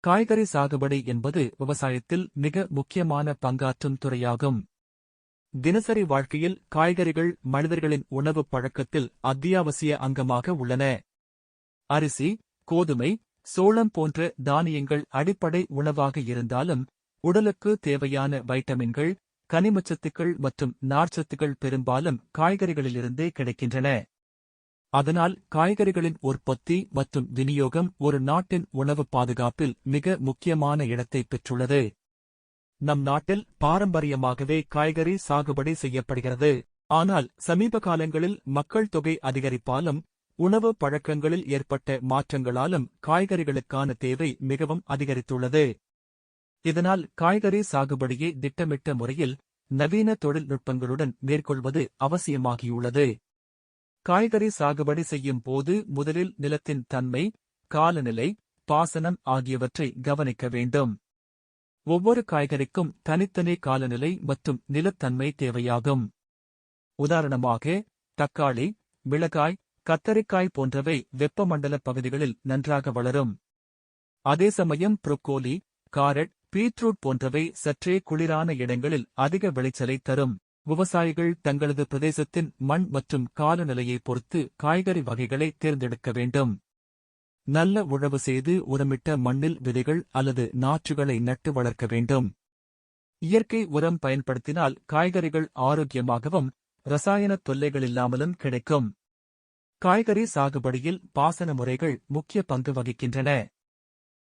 காய்கறி சாகுபடி என்பது விவசாயத்தில் மிக முக்கியமான பங்காற்றும் துறையாகும். தினசரி வாழ்க்கையில் காய்கறிகள் மனிதர்களின் உணவுப் பழக்கத்தில் அத்தியாவசிய அங்கமாக உள்ளன. அரிசி கோதுமை சோளம் போன்ற தானியங்கள் அடிப்படை உணவாக இருந்தாலும் உடலுக்கு தேவையான வைட்டமின்கள் கனிமச்சத்துக்கள் மற்றும் நார்ச்சத்துக்கள் பெரும்பாலும் காய்கறிகளிலிருந்தே கிடைக்கின்றன. அதனால் காய்கறிகளின் உற்பத்தி மற்றும் விநியோகம் ஒரு நாட்டின் உணவு பாதுகாப்பில் மிக முக்கியமான இடத்தை பெற்றுள்ளது. நம் நாட்டில் பாரம்பரியமாகவே காய்கறி சாகுபடி செய்யப்படுகிறது. ஆனால் சமீப காலங்களில் மக்கள் தொகை அதிகரிப்பாலும் உணவு பழக்கங்களில் ஏற்பட்ட மாற்றங்களாலும் காய்கறிகளுக்கான தேவை மிகவும் அதிகரித்துள்ளது. இதனால் காய்கறி சாகுபடியை திட்டமிட்ட முறையில் நவீன தொழில்நுட்பங்களுடன் மேற்கொள்வது அவசியமாகியுள்ளது. காய்கறி சாகுபடி செய்யும் போது முதலில் நிலத்தின் தன்மை காலநிலை பாசனம் ஆகியவற்றை கவனிக்க வேண்டும். ஒவ்வொரு காய்கறிக்கும் தனித்தனி காலநிலை மற்றும் நிலத்தன்மை தேவையாகும். உதாரணமாக தக்காளி மிளகாய் கத்தரிக்காய் போன்றவை வெப்பமண்டல பகுதிகளில் நன்றாக வளரும். அதே சமயம் புரோக்கோலி காரட் பீட்ரூட் போன்றவை சற்றே குளிரான இடங்களில் அதிக விளைச்சலை தரும். விவசாயிகள் தங்களது பிரதேசத்தின் மண் மற்றும் காலநிலையை பொறுத்து காய்கறி வகைகளை தேர்ந்தெடுக்க வேண்டும். நல்ல உழவு செய்து உரமிட்ட மண்ணில் விதைகள் அல்லது நாற்றுகளை நட்டு வளர்க்க வேண்டும். இயற்கை உரம் பயன்படுத்தினால் காய்கறிகள் ஆரோக்கியமாகவும் ரசாயன தொல்லைகளில்லாமலும் கிடைக்கும். காய்கறி சாகுபடியில் பாசன முறைகள் முக்கிய பங்கு வகிக்கின்றன.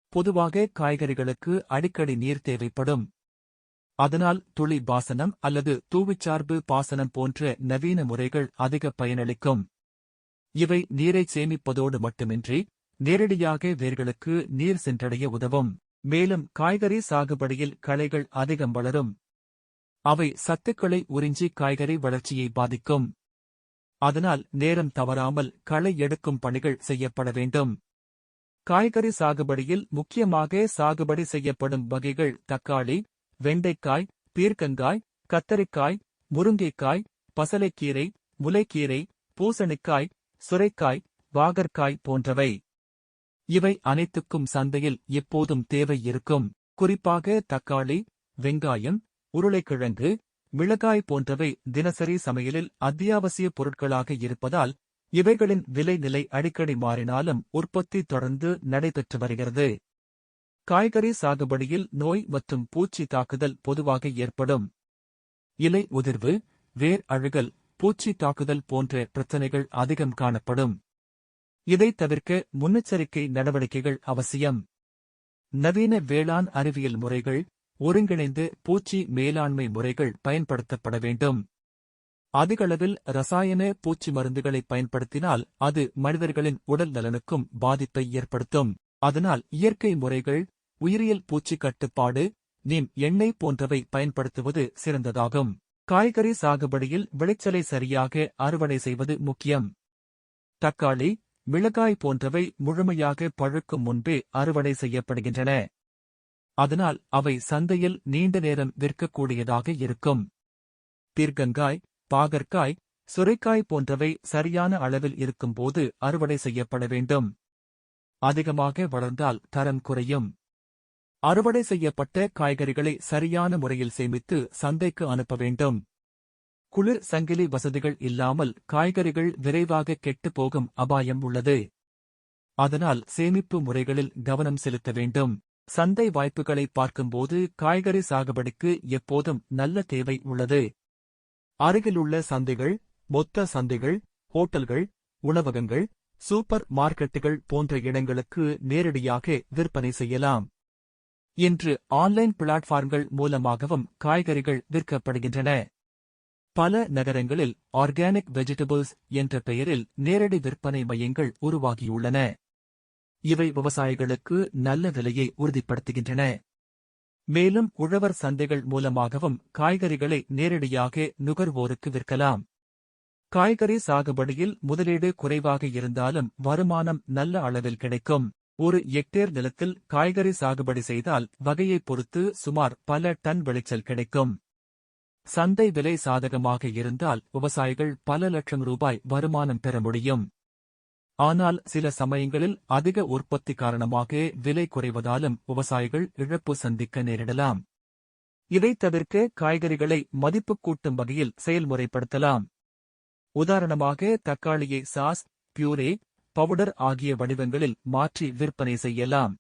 பொதுவாக காய்கறிகளுக்கு அடிக்கடி நீர் தேவைப்படும். அதனால் துளி பாசனம் அல்லது தூவிச்சார்பு பாசனம் போன்ற நவீன முறைகள் அதிக பயனளிக்கும். இவை நீரை சேமிப்பதோடு மட்டுமின்றி நேரடியாக வேர்களுக்கு நீர் சென்றடைய உதவும். மேலும் காய்கறி சாகுபடியில் களைகள் அதிகம் வளரும். அவை சத்துக்களை உறிஞ்சி காய்கறி வளர்ச்சியை பாதிக்கும். அதனால் நேரம் தவறாமல் களை எடுக்கும் பணிகள் செய்யப்பட வேண்டும். காய்கறி சாகுபடியில் முக்கியமாக சாகுபடி செய்யப்படும் வகைகள் தக்காளி வெண்டைக்காய் பீர்க்கங்காய் கத்தரிக்காய் முருங்கைக்காய் பசலைக்கீரை முளைக்கீரை பூசணிக்காய் சுரைக்காய் வாகற்காய் போன்றவை. இவை அனைத்துக்கும் சந்தையில் எப்போதும் தேவை இருக்கும். குறிப்பாக தக்காளி வெங்காயம் உருளைக்கிழங்கு மிளகாய் போன்றவை தினசரி சமையலில் அத்தியாவசிய பொருட்களாக இருப்பதால் இவைகளின் விலை நிலை அடிக்கடி மாறினாலும் உற்பத்தி தொடர்ந்து நடைபெற்று வருகிறது. காய்கறி சாகுபடியில் நோய் மற்றும் பூச்சி தாக்குதல் பொதுவாக ஏற்படும். இலை உதிர்வு வேர் அழுகல் பூச்சி தாக்குதல் போன்ற பிரச்சனைகள் அதிகம் காணப்படும். இதை தவிர்க்க முன்னெச்சரிக்கை நடவடிக்கைகள் அவசியம். நவீன வேளாண் அறிவியல் முறைகள் ஒருங்கிணைந்து பூச்சி மேலாண்மை முறைகள் பயன்படுத்தப்பட வேண்டும். அதிகளவில் ரசாயன பூச்சி மருந்துகளை பயன்படுத்தினால் அது மனிதர்களின் உடல் நலனுக்கும் பாதிப்பை ஏற்படுத்தும். அதனால் இயற்கை முறைகள் உயிரியல் பூச்சி கட்டுப்பாடு நீம் எண்ணெய் போன்றவை பயன்படுத்துவது சிறந்ததாகும். காய்கறி சாகுபடியில் விளைச்சலை சரியாக அறுவடை செய்வது முக்கியம். தக்காளி மிளகாய் போன்றவை முழுமையாக பழுக்கும் முன்பே அறுவடை செய்யப்படுகின்றன. அதனால் அவை சந்தையில் நீண்ட நேரம் விற்கக்கூடியதாக இருக்கும். பீர்க்கங்காய் பாகற்காய் சுரைக்காய் போன்றவை சரியான அளவில் இருக்கும்போது அறுவடை செய்யப்பட வேண்டும். அதிகமாக வளர்ந்தால் தரம் குறையும். அறுவடை செய்யப்பட்ட காய்கறிகளை சரியான முறையில் சேமித்து சந்தைக்கு அனுப்ப வேண்டும். குளிர் சங்கிலி வசதிகள் இல்லாமல் காய்கறிகள் விரைவாக கெட்டுப் போகும் அபாயம் உள்ளது. அதனால் சேமிப்பு முறைகளில் கவனம் செலுத்த வேண்டும். சந்தை வாய்ப்புகளை பார்க்கும்போது காய்கறி சாகுபடிக்கு எப்போதும் நல்ல தேவை உள்ளது. அருகிலுள்ள சந்தைகள் மொத்த சந்தைகள் ஹோட்டல்கள் உணவகங்கள் சூப்பர் மார்க்கெட்டுகள் போன்ற இடங்களுக்கு நேரடியாக விற்பனை செய்யலாம். இன்று ஆன்லைன் பிளாட்ஃபார்ம்கள் மூலமாகவும் காய்கறிகள் விற்கப்படுகின்றன. பல நகரங்களில் ஆர்கானிக் வெஜிடபிள்ஸ் என்ற பெயரில் நேரடி விற்பனை மையங்கள் உருவாகியுள்ளன. இவை விவசாயிகளுக்கு நல்ல விலையை உறுதிப்படுத்துகின்றன. மேலும் உழவர் சந்தைகள் மூலமாகவும் காய்கறிகளை நேரடியாக நுகர்வோருக்கு விற்கலாம். காய்கறி சாகுபடியில் முதலீடு குறைவாக இருந்தாலும் வருமானம் நல்ல அளவில் கிடைக்கும். ஒரு எக்டேர் நிலத்தில் காய்கறி சாகுபடி செய்தால் வகையைப் பொறுத்து சுமார் பல டன் விளைச்சல் கிடைக்கும். சந்தை விலை சாதகமாக இருந்தால் விவசாயிகள் பல லட்சம் ரூபாய் வருமானம் பெற முடியும். ஆனால் சில சமயங்களில் அதிக உற்பத்தி காரணமாக விலை குறைவதாலும் விவசாயிகள் இழப்பு சந்திக்க நேரிடலாம். இதைத் தவிர்க்க காய்கறிகளை மதிப்பு கூட்டும் வகையில் செயல்முறைப்படுத்தலாம். உதாரணமாக தக்காளியை சாஸ் பியூரே பவுடர் ஆகிய வடிவங்களில் மாற்றி விற்பனை செய்யலாம்.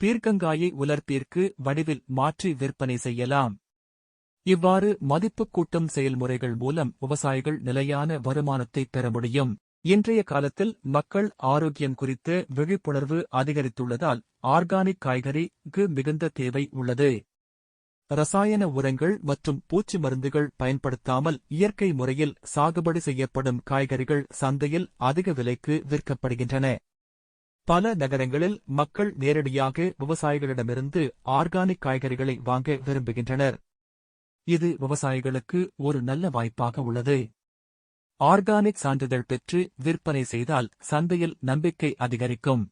பீர்க்கங்காயை உலர்ப்பீர்க்கு வடிவில் மாற்றி விற்பனை செய்யலாம். இவ்வாறு மதிப்பு கூட்டம் செயல்முறைகள் மூலம் விவசாயிகள் நிலையான வருமானத்தை பெற முடியும். இன்றைய காலத்தில் மக்கள் ஆரோக்கியம் குறித்த விழிப்புணர்வு அதிகரித்துள்ளதால் ஆர்கானிக் காய்கறிக்கு மிகுந்த தேவை உள்ளது. ரசாயன உரங்கள் மற்றும் பூச்சி மருந்துகள் பயன்படுத்தாமல் இயற்கை முறையில் சாகுபடி செய்யப்படும் காய்கறிகள் சந்தையில் அதிக விலைக்கு விற்கப்படுகின்றன. பல நகரங்களில் மக்கள் நேரடியாக விவசாயிகளிடமிருந்து ஆர்கானிக் காய்கறிகளை வாங்க விரும்புகின்றனர். இது விவசாயிகளுக்கு ஒரு நல்ல வாய்ப்பாக உள்ளது. ஆர்கானிக் சான்றிதழ் பெற்று விற்பனை செய்தால் சந்தையில் நம்பிக்கை அதிகரிக்கும்.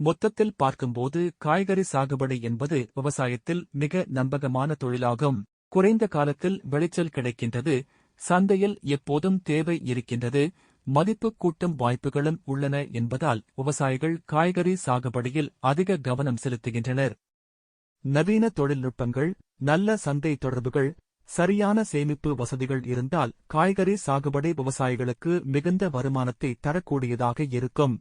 மொத்தத்தில் பார்க்கும்போது காய்கறி சாகுபடி என்பது விவசாயத்தில் மிக நம்பகமான தொழிலாகும். குறைந்த காலத்தில் விளைச்சல் கிடைக்கின்றது. சந்தையில் எப்போதும் தேவை இருக்கின்றது. மதிப்பு கூட்டும் வாய்ப்புகளும் உள்ளன என்பதால் விவசாயிகள் காய்கறி சாகுபடியில் அதிக கவனம் செலுத்துகின்றனர். நவீன தொழில்நுட்பங்கள் நல்ல சந்தை தொடர்புகள் சரியான சேமிப்பு வசதிகள் இருந்தால் காய்கறி சாகுபடி விவசாயிகளுக்கு மிகுந்த வருமானத்தை தரக்கூடியதாக இருக்கும்.